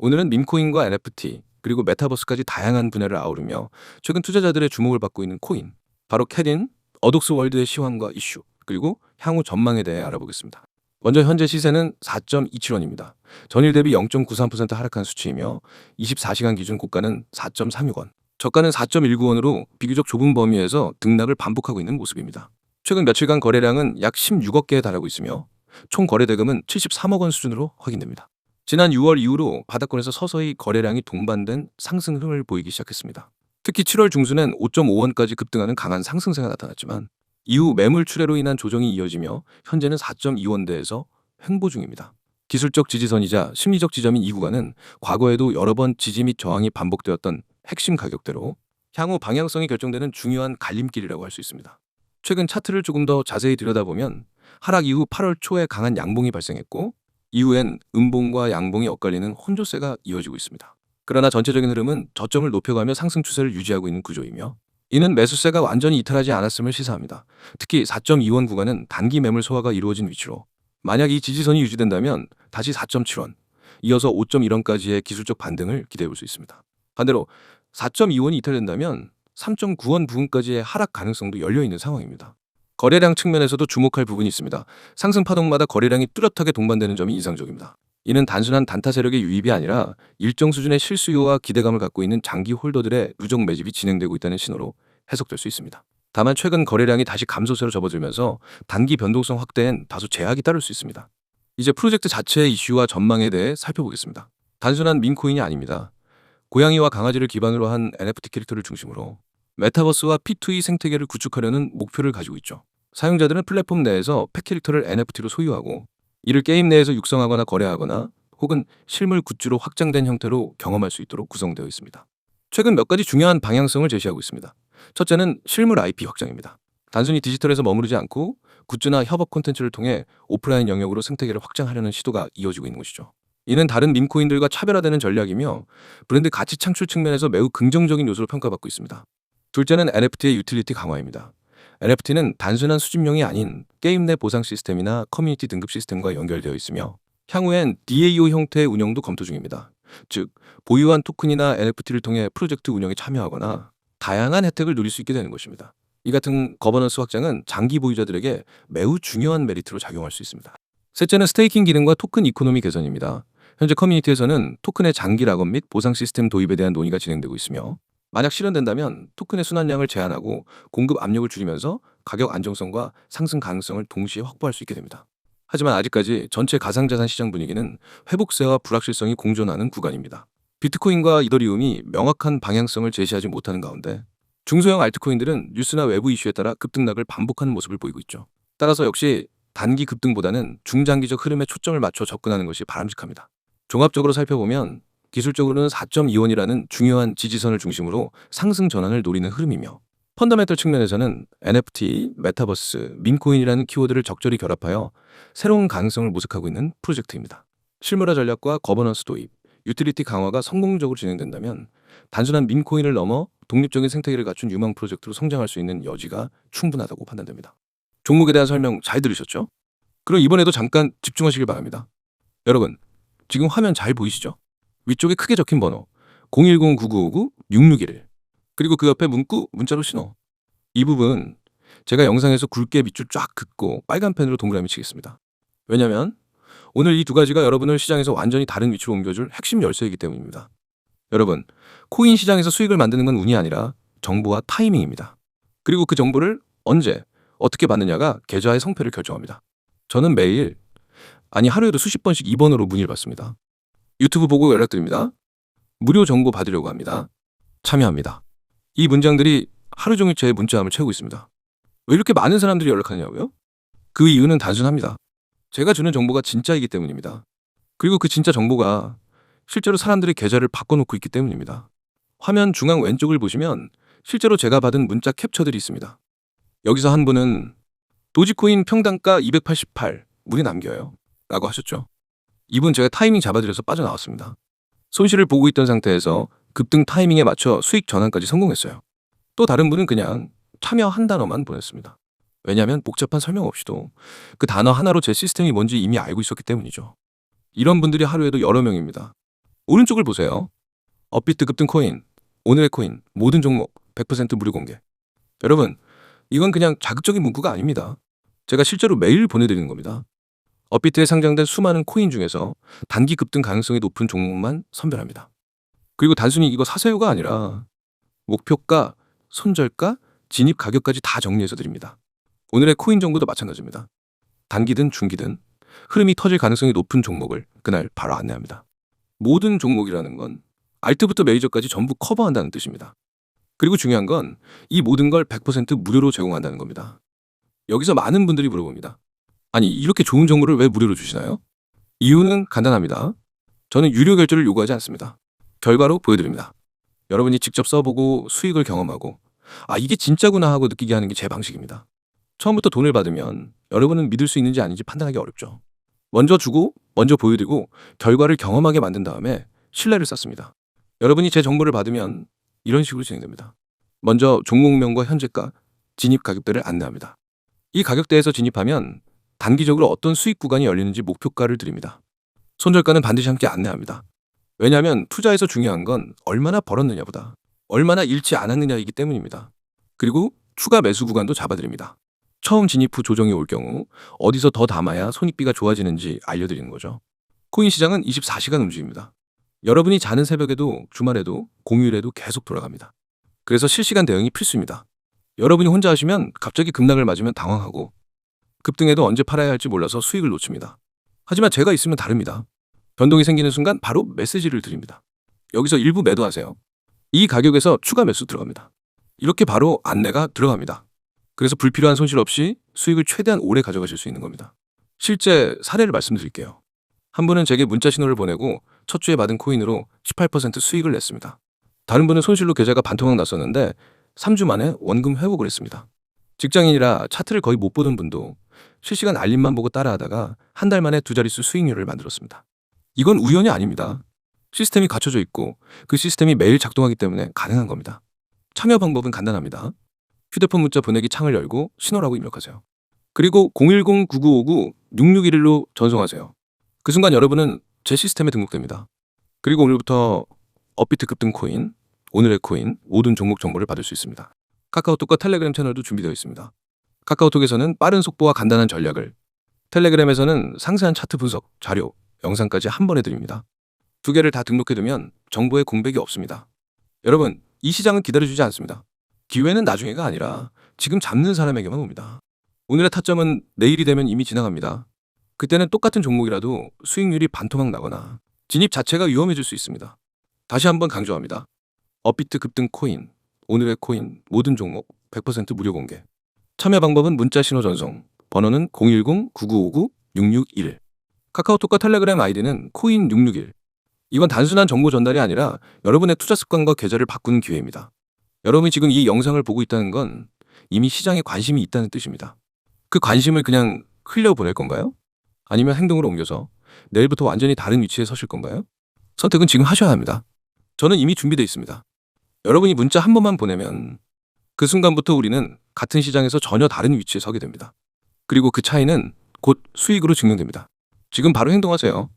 오늘은 밈코인과 NFT 그리고 메타버스까지 다양한 분야를 아우르며 최근 투자자들의 주목을 받고 있는 코인 바로 캐딘, 어독스 월드의 시황과 이슈 그리고 향후 전망에 대해 알아보겠습니다. 먼저 현재 시세는 4.27원입니다. 전일 대비 0.93% 하락한 수치이며 24시간 기준 고가는 4.36원, 저가는 4.19원으로 비교적 좁은 범위에서 등락을 반복하고 있는 모습입니다. 최근 며칠간 거래량은 약 16억 개에 달하고 있으며 총 거래 대금은 73억 원 수준으로 확인됩니다. 지난 6월 이후로 바닥권에서 서서히 거래량이 동반된 상승 흐름을 보이기 시작했습니다. 특히 7월 중순엔 5.5원까지 급등하는 강한 상승세가 나타났지만 이후 매물 출회로 인한 조정이 이어지며 현재는 4.2원대에서 횡보 중입니다. 기술적 지지선이자 심리적 지점인 이 구간은 과거에도 여러 번 지지 및 저항이 반복되었던 핵심 가격대로 향후 방향성이 결정되는 중요한 갈림길이라고 할 수 있습니다. 최근 차트를 조금 더 자세히 들여다보면 하락 이후 8월 초에 강한 양봉이 발생했고 이후엔 음봉과 양봉이 엇갈리는 혼조세가 이어지고 있습니다. 그러나 전체적인 흐름은 저점을 높여가며 상승 추세를 유지하고 있는 구조이며 이는 매수세가 완전히 이탈하지 않았음을 시사합니다. 특히 4.2원 구간은 단기 매물 소화가 이루어진 위치로 만약 이 지지선이 유지된다면 다시 4.7원, 이어서 5.1원까지의 기술적 반등을 기대해 볼 수 있습니다. 반대로 4.2원이 이탈된다면 3.9원 부근까지의 하락 가능성도 열려 있는 상황입니다. 거래량 측면에서도 주목할 부분이 있습니다. 상승 파동마다 거래량이 뚜렷하게 동반되는 점이 인상적입니다. 이는 단순한 단타 세력의 유입이 아니라 일정 수준의 실수요와 기대감을 갖고 있는 장기 홀더들의 누적 매집이 진행되고 있다는 신호로 해석될 수 있습니다. 다만 최근 거래량이 다시 감소세로 접어들면서 단기 변동성 확대엔 다소 제약이 따를 수 있습니다. 이제 프로젝트 자체의 이슈와 전망에 대해 살펴보겠습니다. 단순한 민코인이 아닙니다. 고양이와 강아지를 기반으로 한 NFT 캐릭터를 중심으로 메타버스와 P2E 생태계를 구축하려는 목표를 가지고 있죠. 사용자들은 플랫폼 내에서 펫 캐릭터를 NFT로 소유하고 이를 게임 내에서 육성하거나 거래하거나 혹은 실물 굿즈로 확장된 형태로 경험할 수 있도록 구성되어 있습니다. 최근 몇 가지 중요한 방향성을 제시하고 있습니다. 첫째는 실물 IP 확장입니다. 단순히 디지털에서 머무르지 않고 굿즈나 협업 콘텐츠를 통해 오프라인 영역으로 생태계를 확장하려는 시도가 이어지고 있는 것이죠. 이는 다른 밈코인들과 차별화되는 전략이며 브랜드 가치 창출 측면에서 매우 긍정적인 요소로 평가받고 있습니다. 둘째는 NFT의 유틸리티 강화입니다. NFT는 단순한 수집용이 아닌 게임 내 보상 시스템이나 커뮤니티 등급 시스템과 연결되어 있으며 향후엔 DAO 형태의 운영도 검토 중입니다. 즉, 보유한 토큰이나 NFT를 통해 프로젝트 운영에 참여하거나 다양한 혜택을 누릴 수 있게 되는 것입니다. 이 같은 거버넌스 확장은 장기 보유자들에게 매우 중요한 메리트로 작용할 수 있습니다. 셋째는 스테이킹 기능과 토큰 이코노미 개선입니다. 현재 커뮤니티에서는 토큰의 장기 락업 및 보상 시스템 도입에 대한 논의가 진행되고 있으며 만약 실현된다면 토큰의 순환량을 제한하고 공급 압력을 줄이면서 가격 안정성과 상승 가능성을 동시에 확보할 수 있게 됩니다. 하지만 아직까지 전체 가상자산 시장 분위기는 회복세와 불확실성이 공존하는 구간입니다. 비트코인과 이더리움이 명확한 방향성을 제시하지 못하는 가운데 중소형 알트코인들은 뉴스나 외부 이슈에 따라 급등락을 반복하는 모습을 보이고 있죠. 따라서 역시 단기 급등보다는 중장기적 흐름에 초점을 맞춰 접근하는 것이 바람직합니다. 종합적으로 살펴보면 기술적으로는 4.2원이라는 중요한 지지선을 중심으로 상승 전환을 노리는 흐름이며 펀더멘털 측면에서는 NFT, 메타버스, 밈코인이라는 키워드를 적절히 결합하여 새로운 가능성을 모색하고 있는 프로젝트입니다. 실물화 전략과 거버넌스 도입, 유틸리티 강화가 성공적으로 진행된다면 단순한 밈코인을 넘어 독립적인 생태계를 갖춘 유망 프로젝트로 성장할 수 있는 여지가 충분하다고 판단됩니다. 종목에 대한 설명 잘 들으셨죠? 그럼 이번에도 잠깐 집중하시길 바랍니다. 여러분, 지금 화면 잘 보이시죠? 위쪽에 크게 적힌 번호 010-9959-6611 그리고 그 옆에 문구 문자로 신호 이 부분 제가 영상에서 굵게 밑줄 쫙 긋고 빨간 펜으로 동그라미 치겠습니다. 왜냐면 오늘 이 두 가지가 여러분을 시장에서 완전히 다른 위치로 옮겨줄 핵심 열쇠이기 때문입니다. 여러분, 코인 시장에서 수익을 만드는 건 운이 아니라 정보와 타이밍입니다. 그리고 그 정보를 언제, 어떻게 받느냐가 계좌의 성패를 결정합니다. 저는 매일, 아니 하루에도 수십 번씩 2번으로 문의를 받습니다. 유튜브 보고 연락드립니다. 무료 정보 받으려고 합니다. 참여합니다. 이 문장들이 하루 종일 제 문자함을 채우고 있습니다. 왜 이렇게 많은 사람들이 연락하냐고요? 그 이유는 단순합니다. 제가 주는 정보가 진짜이기 때문입니다. 그리고 그 진짜 정보가 실제로 사람들의 계좌를 바꿔놓고 있기 때문입니다. 화면 중앙 왼쪽을 보시면 실제로 제가 받은 문자 캡처들이 있습니다. 여기서 한 분은 도지코인 평단가 288 문이 남겨요. 라고 하셨죠. 이분 제가 타이밍 잡아드려서 빠져나왔습니다. 손실을 보고 있던 상태에서 급등 타이밍에 맞춰 수익 전환까지 성공했어요. 또 다른 분은 그냥 참여 한 단어만 보냈습니다. 왜냐하면 복잡한 설명 없이도 그 단어 하나로 제 시스템이 뭔지 이미 알고 있었기 때문이죠. 이런 분들이 하루에도 여러 명입니다. 오른쪽을 보세요. 업비트 급등 코인, 오늘의 코인, 모든 종목 100% 무료 공개. 여러분, 이건 그냥 자극적인 문구가 아닙니다. 제가 실제로 매일 보내드리는 겁니다. 업비트에 상장된 수많은 코인 중에서 단기 급등 가능성이 높은 종목만 선별합니다. 그리고 단순히 이거 사세요가 아니라 목표가, 손절가, 진입 가격까지 다 정리해서 드립니다. 오늘의 코인 정보도 마찬가지입니다. 단기든 중기든 흐름이 터질 가능성이 높은 종목을 그날 바로 안내합니다. 모든 종목이라는 건 알트부터 메이저까지 전부 커버한다는 뜻입니다. 그리고 중요한 건 이 모든 걸 100% 무료로 제공한다는 겁니다. 여기서 많은 분들이 물어봅니다. 아니, 이렇게 좋은 정보를 왜 무료로 주시나요? 이유는 간단합니다. 저는 유료 결제를 요구하지 않습니다. 결과로 보여드립니다. 여러분이 직접 써보고 수익을 경험하고 아, 이게 진짜구나 하고 느끼게 하는 게 제 방식입니다. 처음부터 돈을 받으면 여러분은 믿을 수 있는지 아닌지 판단하기 어렵죠. 먼저 주고, 먼저 보여드리고 결과를 경험하게 만든 다음에 신뢰를 쌓습니다. 여러분이 제 정보를 받으면 이런 식으로 진행됩니다. 먼저 종목명과 현재가, 진입 가격대를 안내합니다. 이 가격대에서 진입하면 단기적으로 어떤 수익 구간이 열리는지 목표가를 드립니다. 손절가는 반드시 함께 안내합니다. 왜냐하면 투자에서 중요한 건 얼마나 벌었느냐보다 얼마나 잃지 않았느냐이기 때문입니다. 그리고 추가 매수 구간도 잡아드립니다. 처음 진입 후 조정이 올 경우 어디서 더 담아야 손익비가 좋아지는지 알려드리는 거죠. 코인 시장은 24시간 움직입니다. 여러분이 자는 새벽에도 주말에도 공휴일에도 계속 돌아갑니다. 그래서 실시간 대응이 필수입니다. 여러분이 혼자 하시면 갑자기 급락을 맞으면 당황하고 급등에도 언제 팔아야 할지 몰라서 수익을 놓칩니다. 하지만 제가 있으면 다릅니다. 변동이 생기는 순간 바로 메시지를 드립니다. 여기서 일부 매도하세요. 이 가격에서 추가 매수 들어갑니다. 이렇게 바로 안내가 들어갑니다. 그래서 불필요한 손실 없이 수익을 최대한 오래 가져가실 수 있는 겁니다. 실제 사례를 말씀드릴게요. 한 분은 제게 문자 신호를 보내고 첫 주에 받은 코인으로 18% 수익을 냈습니다. 다른 분은 손실로 계좌가 반토막 났었는데 3주 만에 원금 회복을 했습니다. 직장인이라 차트를 거의 못 보던 분도 실시간 알림만 보고 따라하다가 한 달 만에 두 자릿수 수익률을 만들었습니다. 이건 우연이 아닙니다. 시스템이 갖춰져 있고 그 시스템이 매일 작동하기 때문에 가능한 겁니다. 참여 방법은 간단합니다. 휴대폰 문자 보내기 창을 열고 신호라고 입력하세요. 그리고 010-9959-6611로 전송하세요. 그 순간 여러분은 제 시스템에 등록됩니다. 그리고 오늘부터 업비트 급등 코인, 오늘의 코인 모든 종목 정보를 받을 수 있습니다. 카카오톡과 텔레그램 채널도 준비되어 있습니다. 카카오톡에서는 빠른 속보와 간단한 전략을, 텔레그램에서는 상세한 차트 분석, 자료, 영상까지 한 번에 드립니다. 두 개를 다 등록해두면 정보에 공백이 없습니다. 여러분, 이 시장은 기다려주지 않습니다. 기회는 나중에가 아니라 지금 잡는 사람에게만 옵니다. 오늘의 타점은 내일이 되면 이미 지나갑니다. 그때는 똑같은 종목이라도 수익률이 반토막 나거나 진입 자체가 위험해질 수 있습니다. 다시 한번 강조합니다. 업비트 급등 코인, 오늘의 코인 모든 종목 100% 무료 공개. 참여 방법은 문자 신호 전송, 번호는 010-9959-661. 카카오톡과 텔레그램 아이디는 코인661. 이건 단순한 정보 전달이 아니라 여러분의 투자 습관과 계좌를 바꾸는 기회입니다. 여러분이 지금 이 영상을 보고 있다는 건 이미 시장에 관심이 있다는 뜻입니다. 그 관심을 그냥 흘려 보낼 건가요? 아니면 행동으로 옮겨서 내일부터 완전히 다른 위치에 서실 건가요? 선택은 지금 하셔야 합니다. 저는 이미 준비되어 있습니다. 여러분이 문자 한 번만 보내면 그 순간부터 우리는 같은 시장에서 전혀 다른 위치에 서게 됩니다. 그리고 그 차이는 곧 수익으로 증명됩니다. 지금 바로 행동하세요.